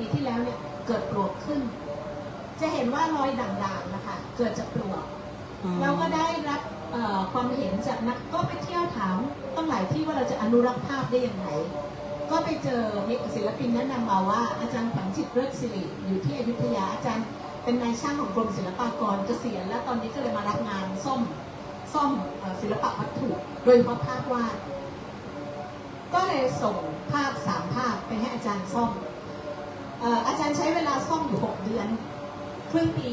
ปีที่แล้วเนี่ยเกิดปลวกขึ้น จะเห็นว่ารอยด่างๆนะคะ เกิดจากปลวก เราก็ได้รับเอ่อความเห็นจากนักก็ไปเที่ยวถามต้องหลายที่ว่าเราจะอนุรักษ์ภาพได้ยังไงก็ไปเจอมีศิลปินแนะนำมาว่าอาจารย์ฝังจิตเลิศศิริอยู่ที่อยุธยาอาจารย์เป็นนายช่างของกรมศิลปากรเกษียณแล้วตอนนี้ก็เลยมารับงานซ่อมซ่อมเอ่อศิลปะวัตถุโดยเฉพาะภาพวาดก็เลยส่งภาพสามภาพไปให้อาจารย์ซ่อมเอาจารย์ใช้เวลาซ่อมอยู่ 6 เดือนครึ่งปี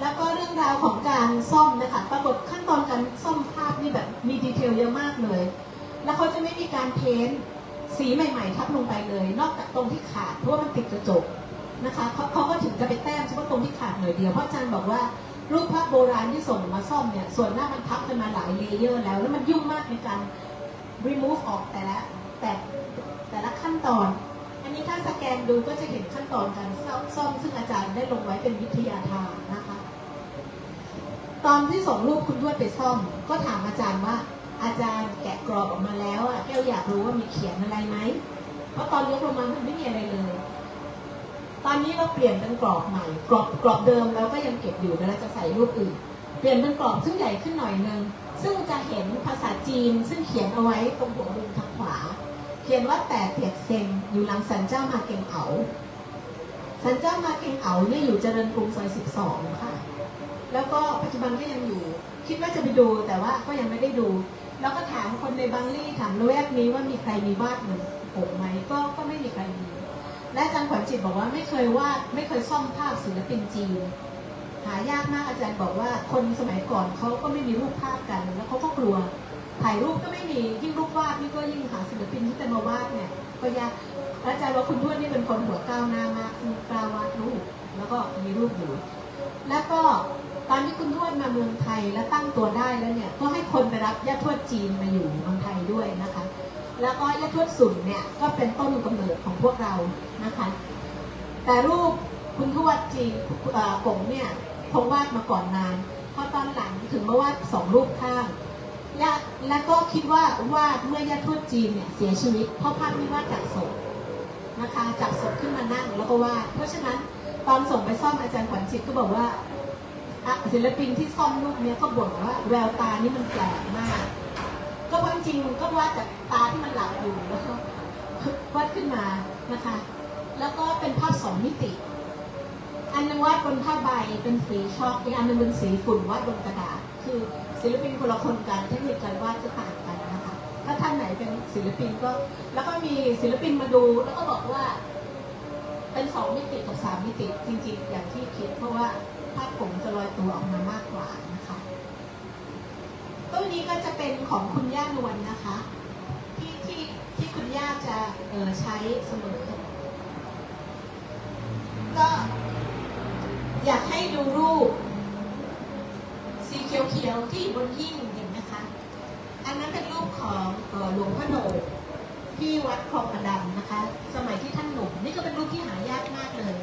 แล้วก็เรื่องราวของการซ่อมนะคะปรากฏขั้นตอนการซ่อมภาพนี่แบบมีดีเทลเยอะมากเลย แล้วเขาจะไม่มีการเพ้นสีใหม่ ๆ ทับลงไปเลย นอกจากตรงที่ขาดเพราะว่ามันติดกระจกนะคะเขาเขาก็ถึงจะไปแต้มเฉพาะตรงที่ขาดหน่อยเดียวเพราะอาจารย์บอกว่ารูปภาพโบราณที่ส่งมาซ่อมเนี่ยส่วนหน้ามันทับกันมาหลายเลเยอร์แล้ว แล้วมันยุ่งมากในการ remove ออกแต่ละแต่แต่ละขั้นตอน นนี้ถ้าสแกนดูก็จะเห็นขั้นตอนการซ่อมซ่อมซึ่งอาจารย์ได้ลงไว้เป็นวิทยาทานนะคะ ตอนที่ส่งรูปคุณทวดไปซ่อม ก็ถามอาจารย์ว่า อาจารย์แกะกรอบออกมาแล้วอะแก้วอยากรู้ว่ามีเขียนอะไรไหมเพราะตอนยกลงมามันไม่มีอะไรเลยตอนนี้เราเปลี่ยนเป็นกรอบใหม่ กรอบกรอบเดิมเราก็ยังเก็บอยู่แต่เราจะใส่รูปอื่น เปลี่ยนเป็นกรอบซึ่งใหญ่ขึ้นหน่อยนึงซึ่งจะเห็นภาษาจีนซึ่งเขียนเอาไว้ตรงหัวมุมทางขวา ขียนว่าแต่เปียกเซงอยู่หลังสันเจ้ามาเกงเอาสันเจ้ามาเกงเอาเนี่ยอยู่เจริญกรุงซอย12 ค่ะ แล้วก็ปัจจุบันก็ยังอยู่ คิดว่าจะไปดูแต่ว่าก็ยังไม่ได้ดู แล้วก็ถามคนในบางลี่ถามละแวกนี้ว่ามีใครมีวาดเหมือนผมไหมก็ก็ไม่มีใครมีและอาจารย์ขวัญจิตบอกว่าไม่เคยวาดไม่เคยซ่อมภาพศิลปินจีนหายากมากอาจารย์บอกว่าคนสมัยก่อนเขาก็ไม่มีรูปภาพกัน แล้วเขาก็กลัว ถ่ายรูปก็ไม่มียิ่งรูปวาดนี่ก็ยิ่งหาศิลปินที่จะมาวาดเนี่ยก็ยากอาจารย์ว่าคุณทวดนี่เป็นคนหัวก้าวหน้ามากกล้าวาดรูปแล้วก็มีรูปอยู่ แล้วก็ตอนที่คุณทวดมาเมืองไทยและตั้งตัวได้แล้วเนี่ยก็ให้คนไปรับย่าทวดจีนมาอยู่เมืองไทยด้วยนะคะ แล้วก็ย่าทวดสุนเนี่ยก็เป็นต้นกำเนิดของพวกเรานะคะ แต่รูปคุณทวดจีนกงเนี่ยคงวาดมาก่อนนานพอตอนหลังถึงมาวาดสองรูปข้าง ย่าแล้วก็คิดว่าว่าเมื่อย่าทวดจีนเนี่ยเสียชีวิตเพราะภาพนี้วาดจากศพนะคะจากศพขึ้นมานั่งแล้วก็วาดเพราะฉะนั้นตอนส่งไปซ่อมอาจารย์ขวัญจิตก็บอกว่าศิลปินที่ซ่อมรูปเนี้ยก็บ่นว่าแววตานี่มันแปลกมาก ก็ว่าจริงก็วาดจากตาที่มันหลับอยู่แล้วก็วาดขึ้นมานะคะ แล้วก็เป็นภาพสองมิติ อันนึงวาดบนผ้าใบเป็นสีช็อกอีกอันนึงเป็นสีฝุ่นวาดบนกระดาษ คือศิลปินคนละคนกันเทคนิคการวาดจะต่างกันนะคะถ้าท่านไหนเป็นศิลปินก็แล้วก็มีศิลปินมาดู แล้วก็บอกว่า เป็นสองมิติกับสามมิติจริงๆ อย่างที่คิด เพราะว่าภาพผมจะลอยตัวออกมามากกว่านะคะตู้นี้ก็จะเป็นของคุณย่านวลนะคะที่ที่ที่คุณย่าจะเออใช้เสมอก็อยากให้ดูรูป ที่อยู่บนหิ้งเห็นไหมคะ อันนั้นเป็นรูปของหลวงพ่อโหนที่วัดคลองกระดำนะคะ สมัยที่ท่านหนุ่มนี่ก็เป็นรูปที่หายากมากเลย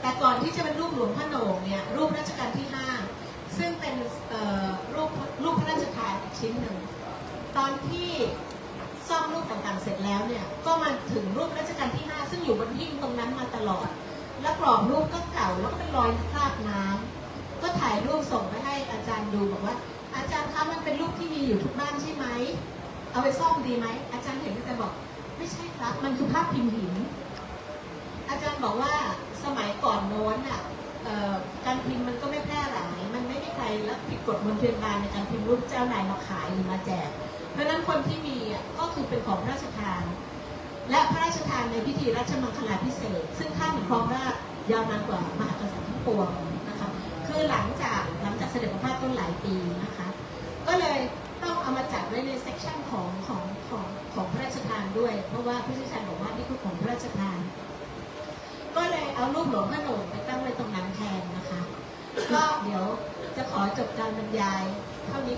แต่ก่อนที่จะเป็นรูปหลวงพ่อโหนกเนี่ยรูปรัชกาลที่ห้าซึ่งเป็นรูปรูปพระราชทานอีกชิ้นหนึ่ง ตอนที่ซ่อมรูปต่างๆเสร็จแล้วเนี่ยก็มาถึงรูปรัชกาลที่ห้าซึ่งอยู่บนหิ้งตรงนั้นมาตลอด แล้วกรอบรูปก็เก่าแล้วก็เป็นรอยคราบน้ำก็ถ่ายรูปส่งไปให้อาจารย์ดูบอกว่า อาจารย์คะมันเป็นรูปที่มีอยู่ทุกบ้านใช่ไหม เอาไปซ่อมดีไหม อาจารย์เห็นอาจารย์บอก ไม่ใช่ครับ มันคือภาพพิมพ์หิน อาจารย์บอกว่าสมัยก่อนโน้นอะการพิมพ์มันก็ไม่แพร่หลาย มันไม่มีใครรับผิดกฎมนเทียนบานในการพิมพ์รูปเจ้านายมาขายหรือมาแจก เพราะนั้นคนที่มีอะก็คือเป็นของพระราชทาน และพระราชทานในพิธีราชมังคลาพิเศษ ซึ่งท่านครองราชยาวนานกว่ามหากษัตริย์ทั้งปวงนะคะ คือหลังจาก เสด็จพระพาคต้นหลายปีนะคะ ก็เลยต้องเอามาจัดไว้ในเซกชันของของของของพระราชทานด้วย เพราะว่าผู้เชี่ยวชานบอกว่านี่คือของพระราชทาน ก็เลยเอารูปหลวงพ่อหนงไปตั้งไว้ตรงนั้นแทนนะคะ ก็เดี๋ยวจะขอจบการบรรยายเท่านี้